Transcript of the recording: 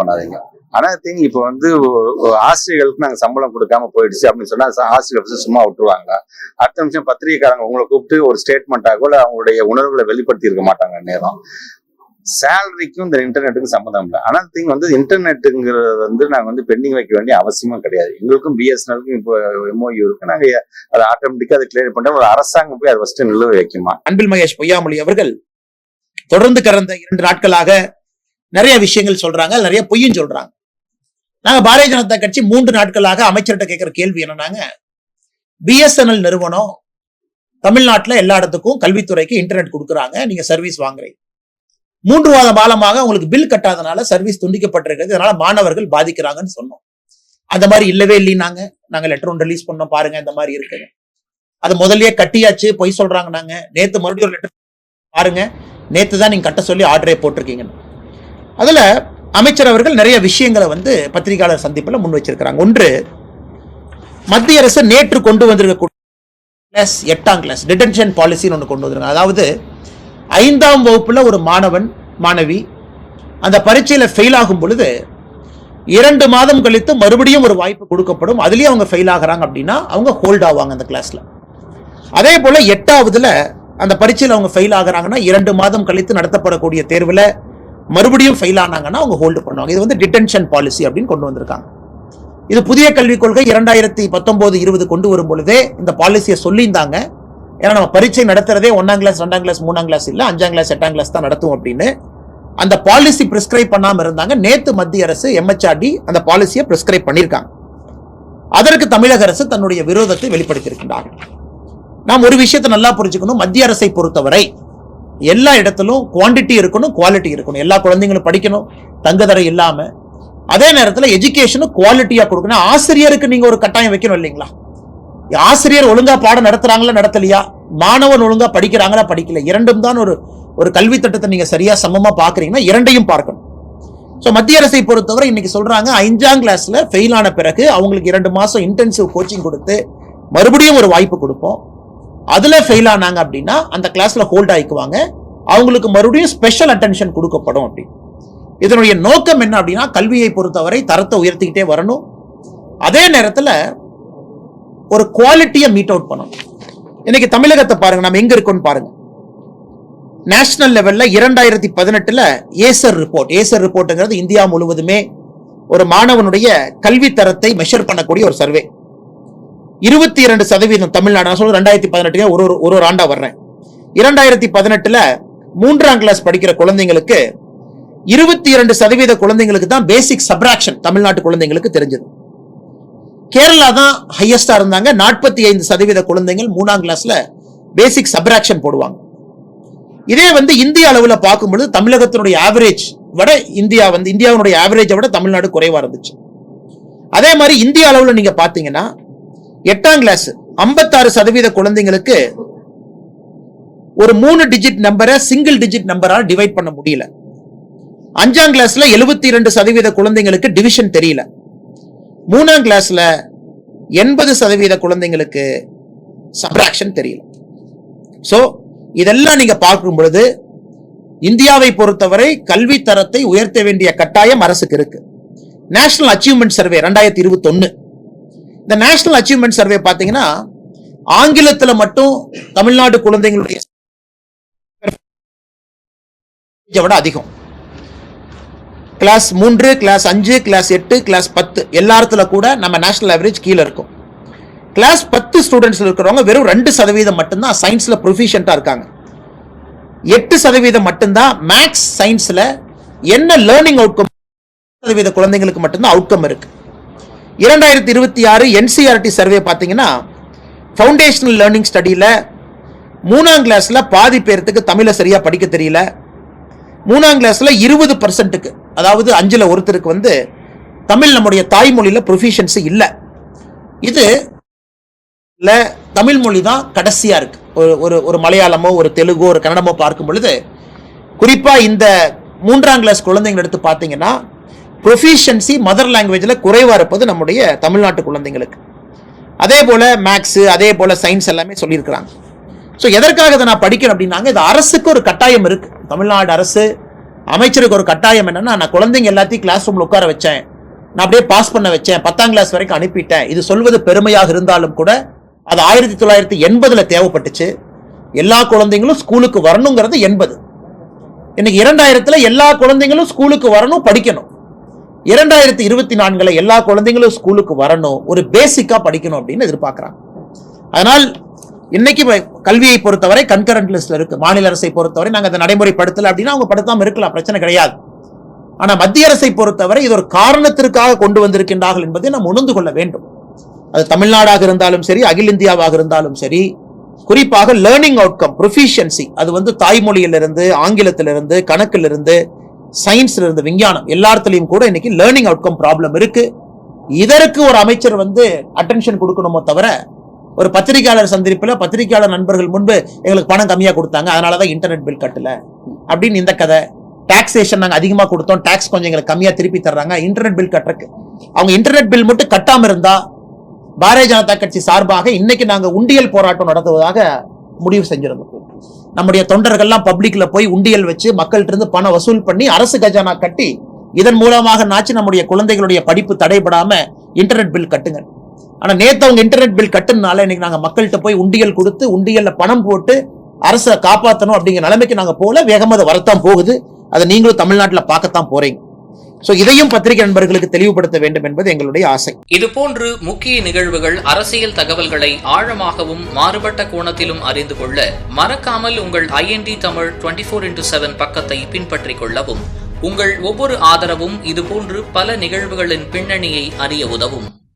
பண்ணாதீங்க. ஆனா திங் இப்போ வந்து ஆசிரியர்களுக்கு நாங்க சம்பளம் கொடுக்காம போயிடுச்சு அப்படின்னு சொன்னா ஆசிரியர் சும்மா விட்டுருவாங்க. அடுத்த நிமிஷம் பத்திரிகைக்காரங்க உங்களை கூப்பிட்டு ஒரு ஸ்டேட்மெண்ட்டாக கூட அவங்களுடைய உணர்வுகளை வெளிப்படுத்தி இருக்க மாட்டாங்க நேரம். சேலரிக்கும் இந்த இன்டர்நெட்டுக்கும் சம்மந்தம் இல்லை. ஆனால் திங் வந்து இன்டர்நெட்டுங்கிறது வந்து நாங்கள் வந்து பெண்டிங் வைக்க வேண்டிய அவசியமும் கிடையாது. எங்களுக்கும் பிஎஸ்என்எலுக்கும் இப்போ எம்ஓயு இருக்கு. நாங்கள் அதை ஆட்டோமேட்டிக்காக அதை கிளியர் பண்ணிட்டு ஒரு அரசாங்கம் போய் அதை ஃபஸ்ட்டு நிலுவை வைக்குமா? அன்பில் மகேஷ் பொய்யாமொழி அவர்கள் தொடர்ந்து கடந்த இரண்டு நாட்களாக நிறைய விஷயங்கள் சொல்றாங்க நிறைய பொய்யும் சொல்றாங்க. நாங்க பாரதிய ஜனதா கட்சி மூன்று நாட்களாக அமைச்சர்கிட்ட கேட்கிற கேள்வி என்னன்னாங்க? பிஎஸ்என்எல் நிறுவனம் தமிழ்நாட்டில் எல்லா இடத்துக்கும் கல்வித்துறைக்கு இன்டர்நெட் கொடுக்குறாங்க நீங்க சர்வீஸ் வாங்குறீங்க. மூன்று மாத காலமாக உங்களுக்கு பில் கட்டாதனால சர்வீஸ் துண்டிக்கப்பட்டிருக்கிறது இதனால மாணவர்கள் பாதிக்கிறாங்கன்னு சொன்னோம். அந்த மாதிரி இல்லவே இல்லைனாங்க நாங்க லெட்டர் ஒன்று ரிலீஸ் பண்ணோம் பாருங்க இந்த மாதிரி இருக்குன்னு அது முதல்லயே கட்டியாச்சு பொய் சொல்றாங்க நாங்க நேத்து மறுபடியும் ஒரு லெட்டர் பாருங்க நேத்து தான் நீங்க கட்ட சொல்லி ஆர்டரே போட்டிருக்கீங்கன்னு. அதில் அமைச்சர் அவர்கள் நிறைய விஷயங்களை வந்து பத்திரிகையாளர் சந்திப்பில் முன் வச்சிருக்கிறாங்க. ஒன்று மத்திய அரசு நேற்று கொண்டு வந்திருக்கக்கூடிய கிளாஸ் எட்டாம் கிளாஸ் டிடென்ஷன் பாலிசின்னு ஒன்று கொண்டு வந்திருக்காங்க. அதாவது ஐந்தாம் வகுப்பில் ஒரு மாணவன் மாணவி அந்த பரீட்சையில் ஃபெயில் ஆகும் பொழுது இரண்டு மாதம் கழித்து மறுபடியும் ஒரு வாய்ப்பு கொடுக்கப்படும். அதுலேயும் அவங்க ஃபெயில் ஆகுறாங்க அப்படின்னா அவங்க ஹோல்ட் ஆவாங்க அந்த கிளாஸில் அதே போல் எட்டாவதுல அந்த பரீட்சையில் அவங்க ஃபெயில் ஆகுறாங்கன்னா இரண்டு மாதம் கழித்து நடத்தப்படக்கூடிய தேர்வில் மறுபடியும் ஃபெயில் ஆனாங்கன்னா அவங்க ஹோல்டு பண்ணுவாங்க. இது வந்து டிடென்ஷன் பாலிசி அப்படின்னு கொண்டு வந்திருக்காங்க. இது புதிய கல்விக் கொள்கை இரண்டாயிரத்தி பத்தொம்போது இருபது கொண்டு வரும் பொழுதே இந்த பாலிசியை சொல்லியிருந்தாங்க. ஏன்னா நம்ம பரீட்சை நடத்துறதே ஒன்றாம் கிளாஸ் ரெண்டாம் கிளாஸ் மூணாம் கிளாஸ் இல்லை அஞ்சாம் கிளாஸ் எட்டாம் கிளாஸ் தான் நடத்தும் அப்படின்னு. அந்த பாலிசி பிரிஸ்கிரைப் பண்ணாமல் இருந்தாங்க. நேத்து மத்திய அரசு எம்ஹெச்ஆர்டி அந்த பாலிசியை பிரிஸ்கிரைப் பண்ணியிருக்காங்க. அதற்கு தமிழக அரசு தன்னுடைய விரோதத்தை வெளிப்படுத்தியிருக்கின்றார் நாம் ஒரு விஷயத்தை நல்லா புரிஞ்சுக்கணும். மத்திய அரசை பொறுத்தவரை எல்லா இடத்திலும் குவாண்டிட்டி இருக்கணும் குவாலிட்டி இருக்கணும். எல்லா குழந்தைங்களும் படிக்கணும் தங்குதடை இல்லாமல் அதே நேரத்தில் எஜுகேஷனும் குவாலிட்டியாக கொடுக்கணும். ஆசிரியருக்கு நீங்கள் ஒரு கட்டாயம் வைக்கணும் இல்லைங்களா? ஆசிரியர் ஒழுங்காக பாடம் நடத்துகிறாங்களா நடத்தலையா? மாணவன் ஒழுங்காக படிக்கிறாங்களா படிக்கல. இரண்டும் தான் ஒரு ஒரு கல்வி திட்டத்தை நீங்கள் சரியாக சமமாக பார்க்குறீங்கன்னா இரண்டையும் பார்க்கணும். ஸோ மத்திய அரசை பொறுத்தவரை இன்னைக்கு சொல்கிறாங்க அஞ்சாம் கிளாஸில் ஃபெயில் ஆன பிறகு அவங்களுக்கு இரண்டு மாதம் இன்டென்சிவ் கோச்சிங் கொடுத்து மறுபடியும் ஒரு வாய்ப்பு கொடுப்போம். அதில் ஃபெயில் ஆனாங்க அப்படின்னா அந்த கிளாஸில் ஹோல்ட் ஆகிக்குவாங்க அவங்களுக்கு மறுபடியும் ஸ்பெஷல் அட்டென்ஷன் கொடுக்கப்படும் அப்படி. இதனுடைய நோக்கம் என்ன அப்படின்னா கல்வியை பொறுத்தவரை தரத்தை உயர்த்திக்கிட்டே வரணும். அதே நேரத்தில் ஒரு குவாலிட்டியை மீட் அவுட் பண்ணணும். இன்னைக்கு தமிழகத்தை பாருங்க நம்ம எங்க இருக்கோம்னு பாருங்க. நேஷனல் லெவல்ல இரண்டாயிரத்தி பதினெட்டுல ஏசர் ரிப்போர்ட் ஏசர் ரிப்போர்ட்டுங்கிறது இந்தியா முழுவதுமே ஒரு மாணவனுடைய கல்வி தரத்தை மெஷர் பண்ணக்கூடிய ஒரு சர்வே இருபத்தி இரண்டு சதவீதம் தமிழ்நாடு. நான் சொல்றது ரெண்டாயிரத்தி பதினெட்டுக்கு ஒரு ஒரு- ஒரு ஆண்டா வர்றேன். இரண்டாயிரத்தி பதினெட்டுல மூன்றாம் கிளாஸ் படிக்கிற குழந்தைங்களுக்கு இருபத்தி இரண்டு சதவீத குழந்தைங்களுக்கு தான் பேசிக் சப்ராக்ஷன் தமிழ்நாட்டு குழந்தைங்களுக்கு தெரிஞ்சது. கேரளா தான் ஹையஸ்டா இருந்தாங்க. நாற்பத்தி ஐந்து சதவீத குழந்தைகள் மூணாம் கிளாஸ்ல பேசிக் சப்ராக்ஷன் போடுவாங்க. இதே வந்து இந்திய அளவில் பார்க்கும்பொழுது தமிழகத்தினுடைய ஆவரேஜ் விட இந்தியா வந்து இந்தியாவினுடைய ஆவரேஜை விட தமிழ்நாடு குறைவா இருந்துச்சு. அதே மாதிரி இந்திய அளவில் நீங்க பார்த்தீங்கன்னா எட்டாம் கிளாஸ் ஐம்பத்தாறு சதவீத குழந்தைங்களுக்கு ஒரு மூணு டிஜிட் நம்பரை சிங்கிள் டிஜிட் நம்பரால் டிவைட் பண்ண முடியல. அஞ்சாம் கிளாஸ்ல எழுபத்தி இரண்டு சதவீத குழந்தைங்களுக்கு டிவிஷன் தெரியல. மூணாம் கிளாஸ்ல எண்பது சதவீத குழந்தைங்களுக்கு சப்ராக்ஷன் தெரியல. ஸோ இதெல்லாம் நீங்க பார்க்கும் பொழுது இந்தியாவை பொறுத்தவரை கல்வி தரத்தை உயர்த்த வேண்டிய கட்டாயம் அரசுக்கு இருக்கு. நேஷனல் அச்சீவ்மெண்ட் சர்வே ரெண்டாயிரத்தி இருபத்தி இந்த நேஷனல் அச்சீவ்மெண்ட் சர்வே பார்த்தீங்கன்னா ஆங்கிலத்தில் மட்டும் தமிழ்நாடு குழந்தைங்களுடைய விட அதிகம். கிளாஸ் மூன்று கிளாஸ் அஞ்சு கிளாஸ் எட்டு கிளாஸ் பத்து எல்லாத்துல கூட நம்ம நேஷனல் ஆவரேஜ் கீழே இருக்கும். கிளாஸ் பத்து ஸ்டூடெண்ட்ஸ் இருக்கிறவங்க வெறும் ரெண்டு சதவீதம் மட்டும்தான் சயின்ஸ்ல ப்ரொஃபிஷியண்டா இருக்காங்க. எட்டு சதவீதம் மட்டும்தான் மேக்ஸ் சயின்ஸ்ல என்ன லேர்னிங் அவுட்கம் சதவீத குழந்தைங்களுக்கு மட்டும்தான் அவுட்கம் இருக்கு. இரண்டாயிரத்தி இருபத்தி ஆறு என்சிஆர்டி சர்வே பார்த்தீங்கன்னா ஃபவுண்டேஷனல் லேர்னிங் ஸ்டடியில் மூணாம் கிளாஸில் பாதி பேர்த்துக்கு தமிழை சரியாக படிக்க தெரியல. மூணாம் கிளாஸில் இருபது பர்சன்ட்டுக்கு அதாவது அஞ்சில் ஒருத்தருக்கு வந்து தமிழ் நம்முடைய தாய்மொழியில் ப்ரொஃபிஷியன்சி இல்லை. இது இல்லை தமிழ் மொழி தான் கடைசியாக இருக்குது ஒரு ஒரு ஒரு மலையாளமோ ஒரு தெலுங்கோ ஒரு கன்னடமோ பார்க்கும் பொழுது குறிப்பாக இந்த மூன்றாம் கிளாஸ் குழந்தைங்க எடுத்து பார்த்தீங்கன்னா ப்ரொஃபிஷியன்சி மதர் லாங்குவேஜில் குறைவாக இருப்பது நம்முடைய தமிழ்நாட்டு குழந்தைங்களுக்கு. அதே போல் மேக்ஸு அதே போல் சயின்ஸ் எல்லாமே சொல்லியிருக்கிறாங்க. ஸோ எதற்காக இதை நான் படிக்கணும் அப்படின்னாங்க இது அரசுக்கு ஒரு கட்டாயம் இருக்குது தமிழ்நாடு அரசு அமைச்சருக்கு ஒரு கட்டாயம் என்னென்னா நான் குழந்தைங்க எல்லாத்தையும் கிளாஸ் ரூமில் உட்கார வச்சேன். நான் அப்படியே பாஸ் பண்ண வச்சேன். பத்தாம் கிளாஸ் வரைக்கும் அனுப்பிட்டேன். இது சொல்வது பெருமையாக இருந்தாலும் கூட அது ஆயிரத்தி தொள்ளாயிரத்தி எண்பதில் தேவைப்பட்டுச்சு. எல்லா குழந்தைங்களும் ஸ்கூலுக்கு வரணுங்கிறது எண்பது. இன்னைக்கு இரண்டாயிரத்தில் எல்லா குழந்தைங்களும் ஸ்கூலுக்கு வரணும் படிக்கணும். இரண்டாயிரத்தி இருபத்தி நான்குல எல்லா குழந்தைங்களும் ஸ்கூலுக்கு வரணும். ஒரு பேசிக்காக படிக்கணும் அப்படின்னு எதிர்பார்க்குறாங்க. அதனால் இன்னைக்கு கல்வியை பொறுத்தவரை கன்கரண்ட் லிஸ்ட்ல இருக்கு. மாநில அரசை பொறுத்தவரை நாங்கள் அதை நடைமுறைப்படுத்தலை அப்படின்னா அவங்க படுத்தாமல் இருக்கலாம். பிரச்சனை கிடையாது. ஆனால் மத்திய அரசை பொறுத்தவரை இது ஒரு காரணத்திற்காக கொண்டு வந்திருக்கின்றார்கள் என்பதை நாம் உணர்ந்து கொள்ள வேண்டும். அது தமிழ்நாடாக இருந்தாலும் சரி அகில இந்தியாவாக இருந்தாலும் சரி குறிப்பாக லேர்னிங் அவுட்கம் ப்ரொஃபிஷியன்சி அது வந்து தாய்மொழியிலிருந்து ஆங்கிலத்திலிருந்து கணக்கிலிருந்து சயின்ஸ்ல இருந்து விஞ்ஞானம் எல்லாத்துலயும் கூட இன்னைக்கு லேர்னிங் அவுட்கம் ப்ராப்ளம் இருக்கு. இதற்கு ஒரு அமைச்சர் வந்து அட்டென்ஷன் கொடுக்கணுமோ தவிர ஒரு பத்திரிகையாளர் சந்திப்பில் பத்திரிகையாளர் நண்பர்கள் முன்பு எங்களுக்கு பணம் கம்மியாக கொடுத்தாங்க அதனால தான் இன்டர்நெட் பில் கட்டல. அப்படின்னு இந்த கதை. டாக்ஸேஷன் நாங்கள் அதிகமாக கொடுத்தோம் டாக்ஸ் கொஞ்சம் எங்களுக்கு கம்மியாக திருப்பி தர்றாங்க இன்டர்நெட் பில் கட்டுறதுக்கு. அவங்க இன்டர்நெட் பில் மட்டும் கட்டாமல் இருந்தா பாரதிய ஜனதா கட்சி சார்பாக இன்னைக்கு நாங்கள் உண்டியல் போராட்டம் நடத்துவதாக முடிவு செஞ்சிருந்தோம். நம்முடைய தொண்டர்கள்லாம் பப்ளிக்ல போய் உண்டியல் வச்சு மக்கள்கிட்ட இருந்து பணம் வசூல் பண்ணி அரசு கஜானா கட்டி இதன் மூலமாக நாச்சு நம்முடைய குழந்தைகளுடைய படிப்பு தடைபடாம இன்டர்நெட் பில் கட்டுங்க. ஆனா நேத்து அவங்க இன்டர்நெட் பில் கட்டுனால இன்னைக்கு நாங்க மக்கள்கிட்ட போய் உண்டியல் கொடுத்து உண்டியல்ல பணம் போட்டு அரசை காப்பாற்றணும் அப்படிங்கிற நிலைமைக்கு நாங்க போல வேகமாக அது வரத்தான் போகுது. அதை நீங்களும் தமிழ்நாட்டில் பார்க்கத்தான் போறீங்க. சோ இதையும் பத்திரிகை நண்பர்களுக்கு தெளிவுபடுத்த வேண்டும் என்பது எங்களுடைய ஆசை. இதுபோன்று முக்கிய நிகழ்வுகள் அரசியல் தகவல்களை ஆழமாகவும் மாறுபட்ட கோணத்திலும் அறிந்து கொள்ள மறக்காமல் உங்கள் INT Tamil twenty four into seven பக்கத்தை பின்பற்றிக் கொள்ளவும். உங்கள் ஒவ்வொரு ஆதரவும் இதுபோன்று பல நிகழ்வுகளின் பின்னணியை அறிய உதவும்.